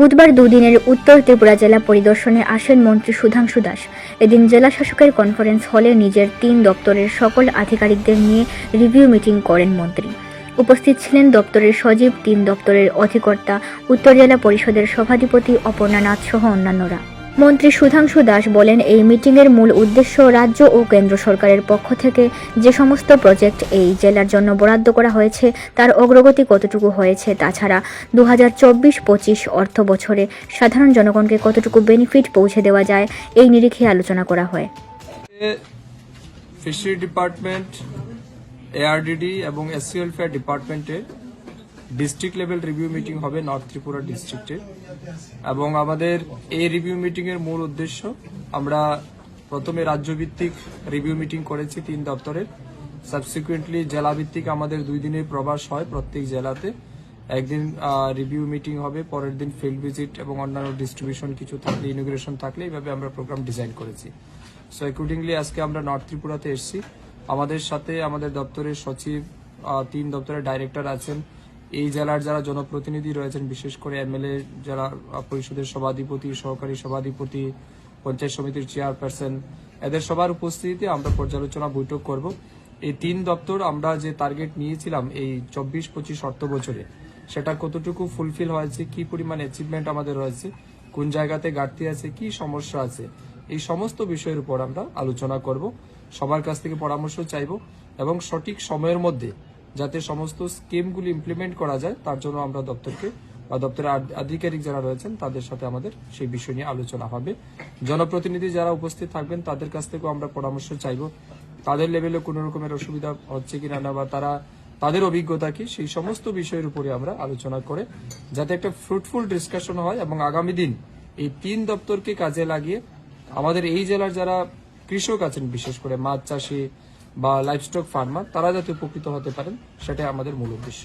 বুধবার দুদিনের উত্তর ত্রিপুরা জেলা পরিদর্শনে আসেন মন্ত্রী সুধাংশু দাস। এদিন জেলা শাসকের কনফারেন্স হলে নিজের তিন দপ্তরের সকল আধিকারিকদের নিয়ে রিভিউ মিটিং করেন মন্ত্রী। উপস্থিত ছিলেন দপ্তরের সজীব তিন দপ্তরের অধিকর্তা, উত্তর জেলা পরিষদের সভাধিপতি অপর্ণা নাথ সহ অন্যান্যরা। মন্ত্রী সুধাংশু দাস বলেন, এই মিটিংয়ের মূল উদ্দেশ্য রাজ্য ও কেন্দ্র সরকারের পক্ষ থেকে যে সমস্ত প্রজেক্ট এই জেলার জন্য বরাদ্দ করা হয়েছে, তার অগ্রগতি কতটুকু হয়েছে তাছাড়া দু হাজার চব্বিশ পঁচিশ অর্থ বছরে সাধারণ জনগণকে কতটুকু বেনিফিট পৌঁছে দেওয়া যায়, এই নিরিখে আলোচনা করা হয়। ফিশারি ডিপার্টমেন্ট এআরডিডি এবং ওয়েলফেয়ার ডিপার্টমেন্টের ডিস্ট্রিক্ট লেভেল রিভিউ মিটিং হবে নর্থ ত্রিপুরা ডিস্ট্রিক্টে এবং আমাদের এই রিভিউ মিটিং এর মূল উদ্দেশ্য, আমরা প্রথমে রাজ্যভিত্তিক রিভিউ মিটিং করেছি তিন দপ্তরের। সাবসিকুয়েন্টলি জেলাভিত্তিক আমাদের দুই দিনের প্রবাস হয় প্রত্যেক জেলাতে। একদিন রিভিউ মিটিং হবে, পরের দিন ফিল্ড ভিজিট এবং অন্যান্য ডিস্ট্রিবিউশন কিছু থাকলে ইনোগ্রেশন থাকলে, এইভাবে আমরা প্রোগ্রাম ডিজাইন করেছি। সো অ্যাকর্ডিংলি আজকে আমরা নর্থ ত্রিপুরাতে এসেছি। আমাদের সাথে আমাদের দপ্তরের সচিব তিন দপ্তরের ডাইরেক্টর আছেন এই জেলার যারা জনপ্রতিনিধি রয়েছেন, বিশেষ করে এমএলএ যারা পরিষদের সভাধিপতি, সহকারী সভাধিপতি, পঞ্চায়েত সমিতির চেয়ারপারসন, এদের সবার উপস্থিতিতে আমরা পর্যালোচনা বৈঠক করব। এই তিন দপ্তর আমরা যে টার্গেট নিয়েছিলাম এই চব্বিশ পঁচিশ অর্থ বছরে, সেটা কতটুকু ফুলফিল হয়েছে, কি পরিমাণ অ্যাচিভমেন্ট আমাদের রয়েছে, কোন জায়গাতে ঘাটতি আছে, কি সমস্যা আছে, এই সমস্ত বিষয়ের উপর আমরা আলোচনা করব। সবার কাছ থেকে পরামর্শ চাইব এবং সঠিক সময়ের মধ্যে যাতে সমস্ত স্কিমগুলি ইমপ্লিমেন্ট করা যায়, তার জন্য আমরা দপ্তরকে বা দপ্তরের আধিকারিক যারা রয়েছেন, তাদের সাথে আমাদের সেই বিষয় নিয়ে আলোচনা হবে। জনপ্রতিনিধি যারা উপস্থিত থাকবেন, তাদের কাছ থেকেও আমরা পরামর্শ চাইব। তাদের লেভেলে কোনো রকমের অসুবিধা হচ্ছে কিনা না, বা তারা তাদের অভিজ্ঞতা কি, সেই সমস্ত বিষয়ের উপরে আমরা আলোচনা করে, যাতে একটা ফ্রুটফুল ডিসকাশন হয় এবং আগামী দিন এই তিন দপ্তরকে কাজে লাগিয়ে আমাদের এই জেলার যারা কৃষক আছেন, বিশেষ করে মাছ চাষি বা লাইভস্টক ফার্মার তারা যাতে উপকৃত হতে পারেন সেটাই আমাদের মূল উদ্দেশ্য।